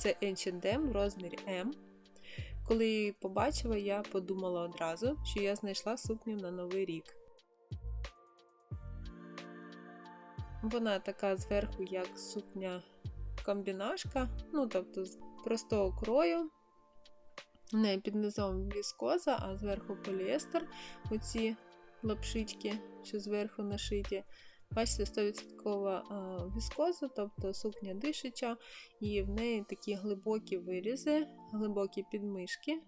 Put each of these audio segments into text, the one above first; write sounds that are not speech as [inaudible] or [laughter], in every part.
Це H&M в розмірі М. Коли її побачила, я подумала одразу, що я знайшла сукню на новий рік. Вона така зверху, як сукня комбінашка, ну тобто з простого крою. В неї під низом віскоза, а зверху поліестер, оці лапшички, що зверху нашиті. Бачите, 100% віскоза, тобто сукня дишича, і в неї такі глибокі вирізи, глибокі підмишки.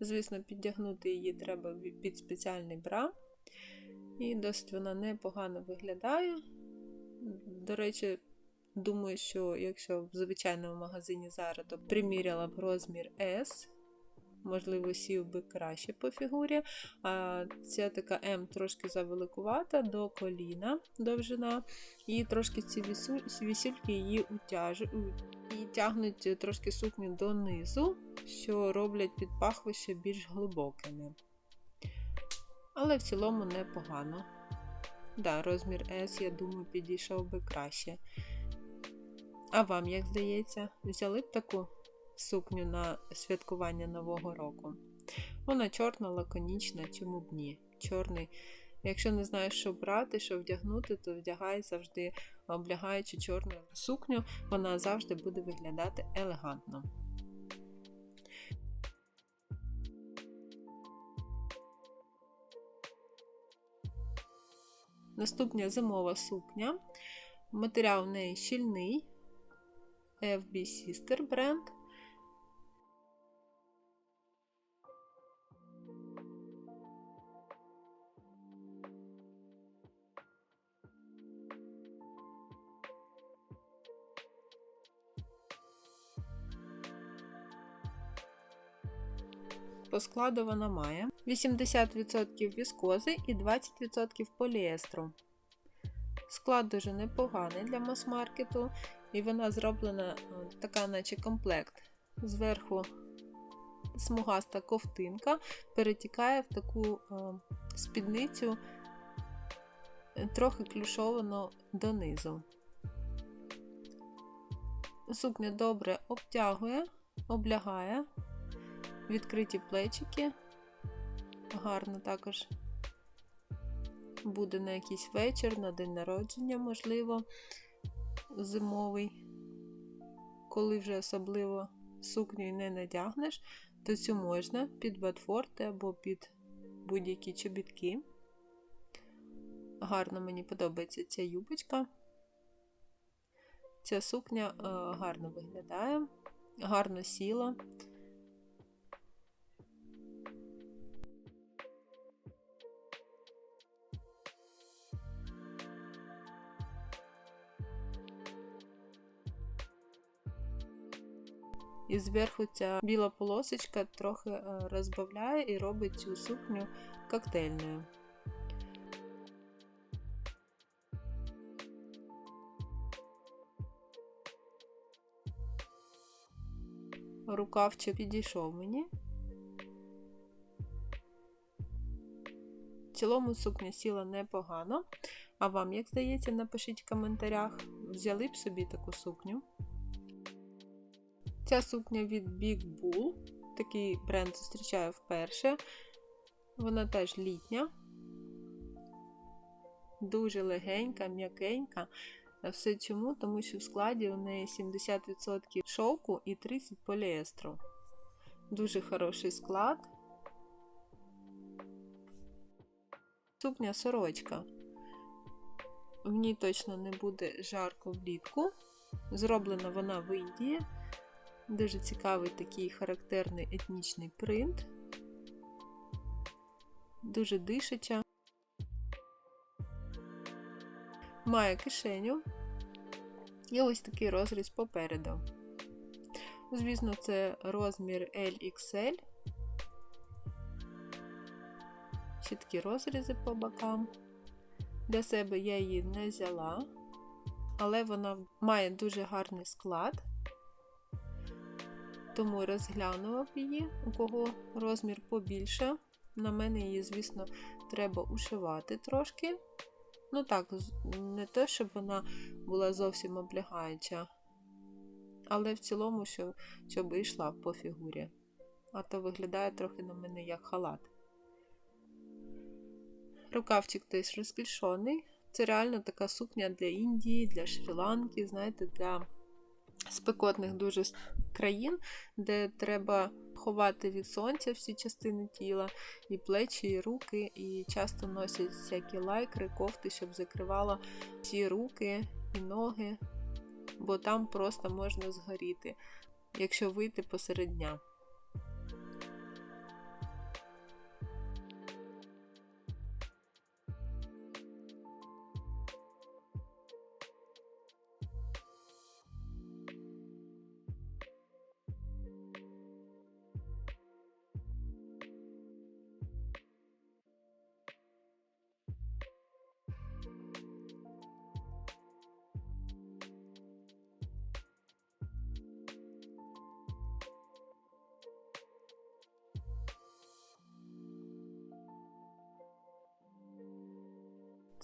Звісно, підтягнути її треба під спеціальний бра. І досить вона непогано виглядає. До речі, думаю, що якщо в звичайному магазині Zara, то приміряла б розмір S. Можливо, сів би краще по фігурі. А ця така М трошки завеликувата до коліна довжина. І трошки ці вісюльки її утяжують і тягнуть трошки сукню донизу, що роблять під пахви ще більш глибокими. Але в цілому непогано. Да, розмір S, я думаю, підійшов би краще. А вам, як здається, взяли б таку сукню на святкування Нового року? Вона чорна, лаконічна, чому б ні? Чорний. Якщо не знаєш, що брати, що вдягнути, то вдягай завжди, облягаючи чорну сукню, вона завжди буде виглядати елегантно. Наступня зимова сукня. Матеріал в неї щільний FB Sister бренд. По складу вона має 80% віскози і 20% поліестру. Склад дуже непоганий для мас-маркету, і вона зроблена така, наче комплект. Зверху смугаста ковтинка перетікає в таку спідницю, трохи клюшовану донизу. Сукня добре обтягує, облягає, відкриті плечики, гарно також буде на якийсь вечір, на день народження, можливо, зимовий. Коли вже особливо сукню не надягнеш, то цю можна під батфорти або під будь-які чобітки. Гарно мені подобається ця юбочка. Ця сукня е, гарно виглядає, гарно сіла. І зверху ця біла полосочка трохи е, розбавляє і робить цю сукню коктейльною. Рукавчик підійшов мені. В цілому сукня сіла непогано. А вам, як здається, напишіть в коментарях, взяли б собі таку сукню. Ця сукня від Big Bull. Такий бренд зустрічаю вперше. Вона теж літня, дуже легенька, м'якенька. Все чому? Тому що в складі у неї 70% шовку і 30% поліестру. Дуже хороший склад. Сукня сорочка. В ній точно не буде жарко влітку. Зроблена вона в Індії. Дуже цікавий такий характерний етнічний принт, дуже дишача. Має кишеню і ось такий розріз попереду. Звісно, це розмір LXL. Ще такі розрізи по бокам. Для себе я її не взяла, але вона має дуже гарний склад тому розглянула б її, у кого розмір побільше. На мене її, звісно, треба ушивати трошки. Ну так, не те, щоб вона була зовсім облягаюча, але в цілому, щоб, щоб йшла по фігурі. А то виглядає трохи на мене як халат. Рукавчик теж розклішений. Це реально така сукня для Індії, для Шрі-Ланки, знаєте, для спекотних дуже країн, де треба ховати від сонця всі частини тіла, і плечі, і руки, і часто носять всякі лайкри, кофти, щоб закривало всі руки і ноги, бо там просто можна згоріти, якщо вийти посеред дня.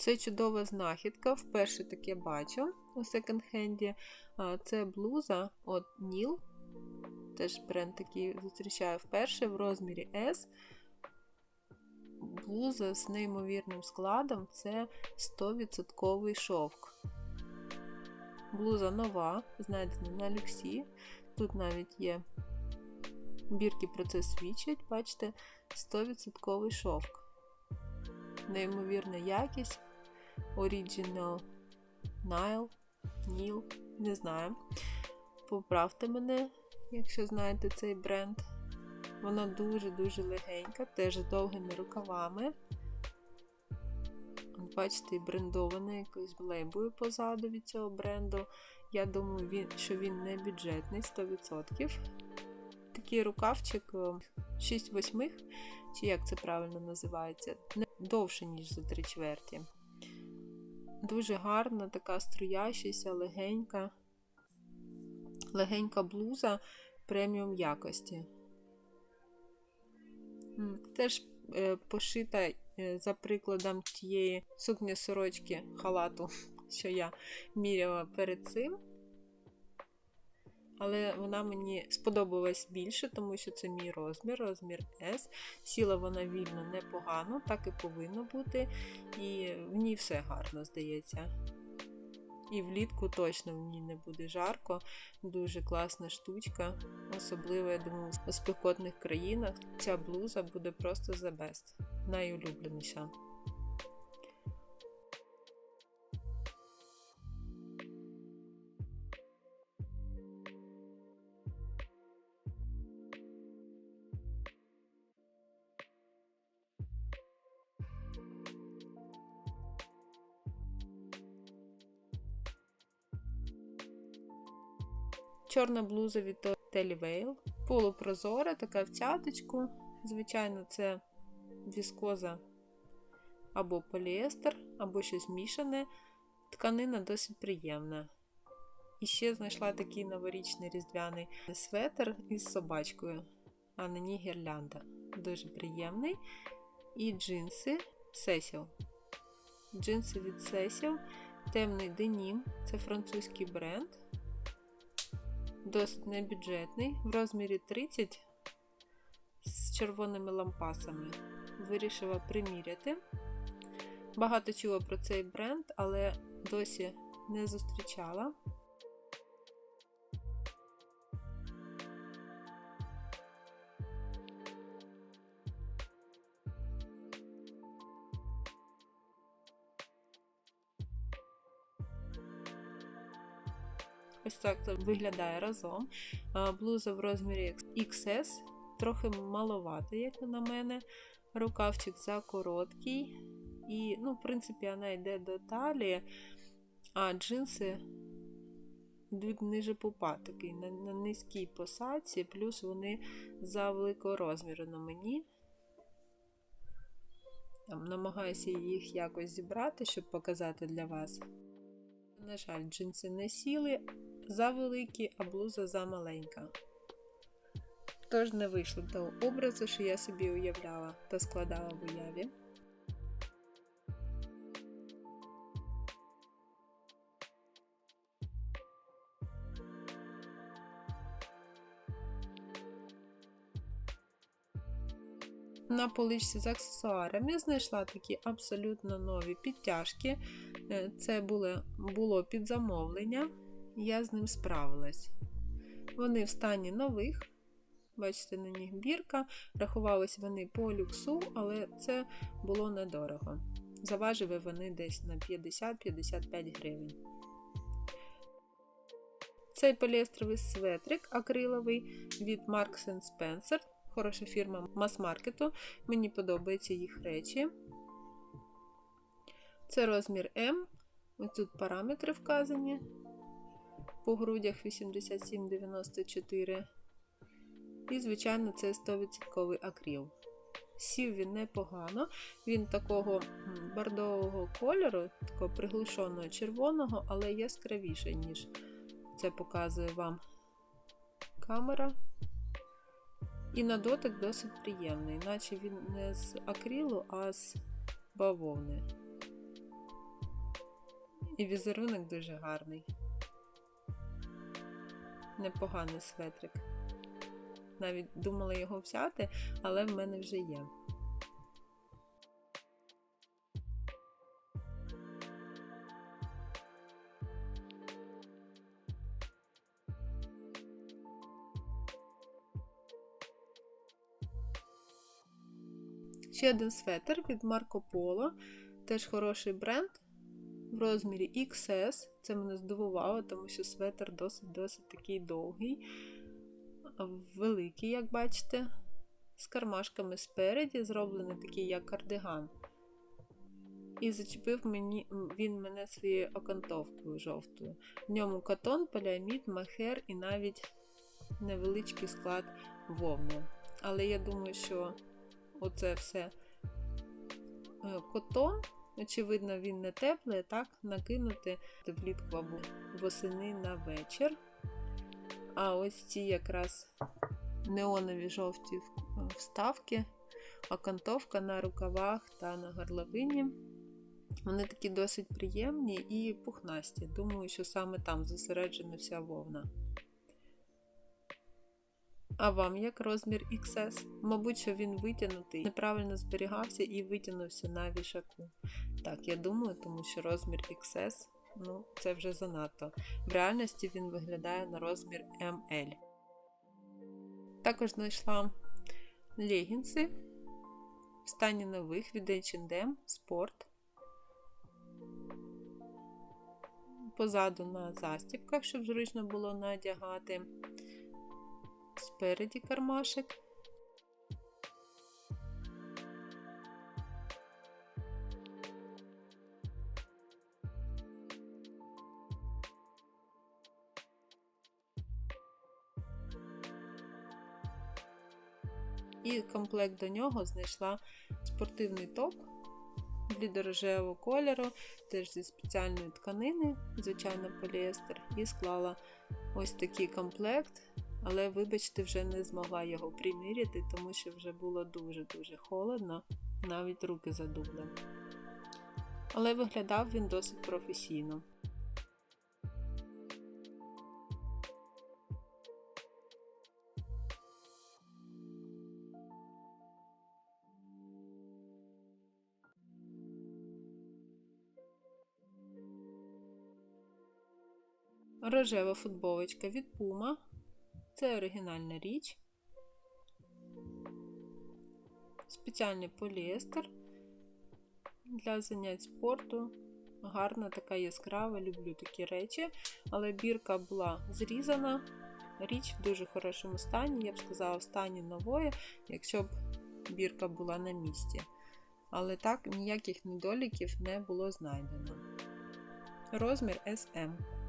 Це чудова знахідка, вперше таке бачу у секонд-хенді. Це блуза от Ніл. Теж бренд такий зустрічаю вперше в розмірі S. Блуза з неймовірним складом це 100% шовк. Блуза нова, знайдена на люксі. Тут навіть є бірки про це свідчать, бачите, 100% шовк. Неймовірна якість. Original Nile, Nil, не знаю. Поправте мене, якщо знаєте цей бренд. Вона дуже-дуже легенька, теж з довгими рукавами. Бачите, брендована якоюсь лейбою позаду від цього бренду. Я думаю, він, що він не бюджетний 100%. Такий рукавчик 6 восьмих, чи як це правильно називається, довше, ніж за 3 чверті. Дуже гарна, така струящася, легенька, легенька блуза преміум якості. Теж е, пошита е, за прикладом тієї сукні сорочки халату, [laughs] що я міряла перед цим але вона мені сподобалась більше, тому що це мій розмір, розмір S. Сіла вона вільно непогано, так і повинно бути. І в ній все гарно здається. І влітку точно в ній не буде жарко, дуже класна штучка. Особливо, я думаю, у спекотних країнах ця блуза буде просто the best, найулюбленіша. Чорна блуза від Telly Veil. Полупрозора, така в цяточку. Звичайно, це віскоза або поліестер, або щось мішане. Тканина досить приємна. І ще знайшла такий новорічний різдвяний светр із собачкою, а на ній гірлянда. Дуже приємний. І джинси Cecil. Джинси від Cecil, темний денім, це французький бренд досить небюджетний, в розмірі 30 з червоними лампасами. Вирішила приміряти. Багато чула про цей бренд, але досі не зустрічала. Так виглядає разом. Блуза в розмірі XS, трохи маловато, як на мене. Рукавчик за короткий. І, ну, в принципі, вона йде до талії, а джинси йдуть ниже пупа, такий на, на низькій посадці, плюс вони за великого розміру на мені. Там, Намагаюся їх якось зібрати, щоб показати для вас на жаль, джинси не сіли за великі а блуза замаленька. Тож не вийшло того образу, що я собі уявляла та складала в уяві. На поличці з аксесуарами знайшла такі абсолютно нові підтяжки Е, Це було, під замовлення, я з ним справилась. Вони в стані нових. Бачите, на них бірка. Рахувались вони по люксу, але це було недорого. Заважили вони десь на 50-55 гривень. Цей поліестровий светрик акриловий від Marks Spencer. Хороша фірма мас-маркету. Мені подобаються їх речі. Це розмір М. Ось тут параметри вказані. По грудях 87,94. І, звичайно, це 100% акрил. Сів він непогано, він такого бордового кольору, такого приглушеного червоного, але яскравіше, ніж це показує вам камера. І на дотик досить приємний, наче він не з акрилу, а з бавовни. І візерунок дуже гарний. Непоганий светрик. Навіть думала його взяти, але в мене вже є. Ще один светр від Марко Поло, теж хороший бренд в розмірі XS. Це мене здивувало, тому що светр досить-досить такий довгий, великий, як бачите, з кармашками спереді, зроблений такий, як кардиган. І зачепив мені, він мене своєю окантовкою жовтою. В ньому катон, поліамід, махер і навіть невеличкий склад вовни. Але я думаю, що оце все котон. Очевидно, він не теплий, так накинути влітку або восени на вечір. А ось ці якраз неонові жовті вставки, окантовка на рукавах та на горловині. Вони такі досить приємні і пухнасті. Думаю, що саме там зосереджена вся вовна. А вам як розмір XS? Мабуть, що він витягнутий, неправильно зберігався і витягнувся на вішаку. Так, я думаю, тому що розмір XS, ну, це вже занадто. В реальності він виглядає на розмір ML. Також знайшла легінси в стані нових від H&M Sport. Позаду на застібках, щоб зручно було надягати спереді кармашик. І комплект до нього знайшла спортивний топ блідорожевого кольору, теж зі спеціальної тканини, звичайно, поліестер, і склала ось такий комплект. Але, вибачте, вже не змогла його приміряти, тому що вже було дуже-дуже холодно, навіть руки задубли. Але виглядав він досить професійно. Рожева футболочка від Puma. Це оригінальна річ. Спеціальний поліестер для занять спорту. Гарна, така яскрава, люблю такі речі. Але бірка була зрізана. Річ в дуже хорошому стані, я б сказала, в стані нової, якщо б бірка була на місці. Але так, ніяких недоліків не було знайдено. Розмір SM.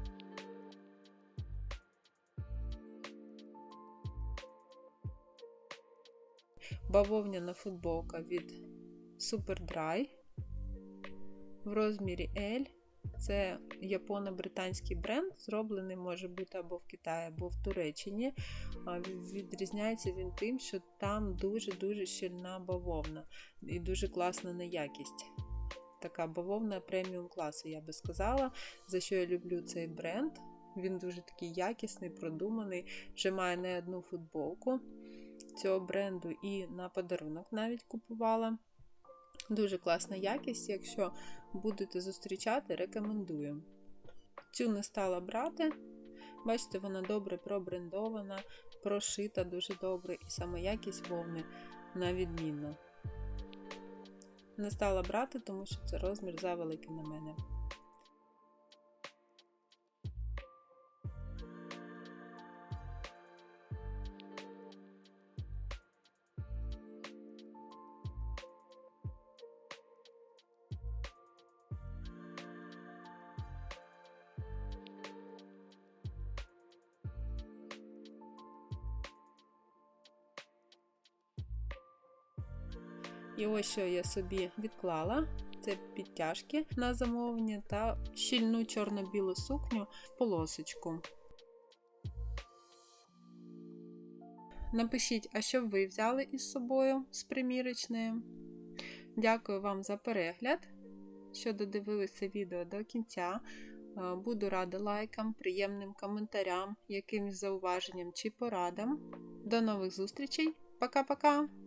Бавовняна футболка від Superdry в розмірі L. Це японо-британський бренд, зроблений може бути або в Китаї, або в Туреччині. Відрізняється він тим, що там дуже-дуже щільна бавовна і дуже класна на якість. Така бавовна преміум класу, я би сказала, за що я люблю цей бренд. Він дуже такий якісний, продуманий, вже має не одну футболку. Цього бренду і на подарунок навіть купувала. Дуже класна якість, якщо будете зустрічати, рекомендую. Цю не стала брати. Бачите, вона добре пробрендована, прошита дуже добре, і саме якість вовни на відмінно. Не стала брати, тому що це розмір завеликий на мене. І ось що я собі відклала: це підтяжки на замовлення та щільну чорно-білу сукню в полосочку. Напишіть, а що ви взяли із собою з примірочної. Дякую вам за перегляд, що додивилися відео до кінця. Буду рада лайкам, приємним коментарям, якимось зауваженням чи порадам. До нових зустрічей. Пока-пока!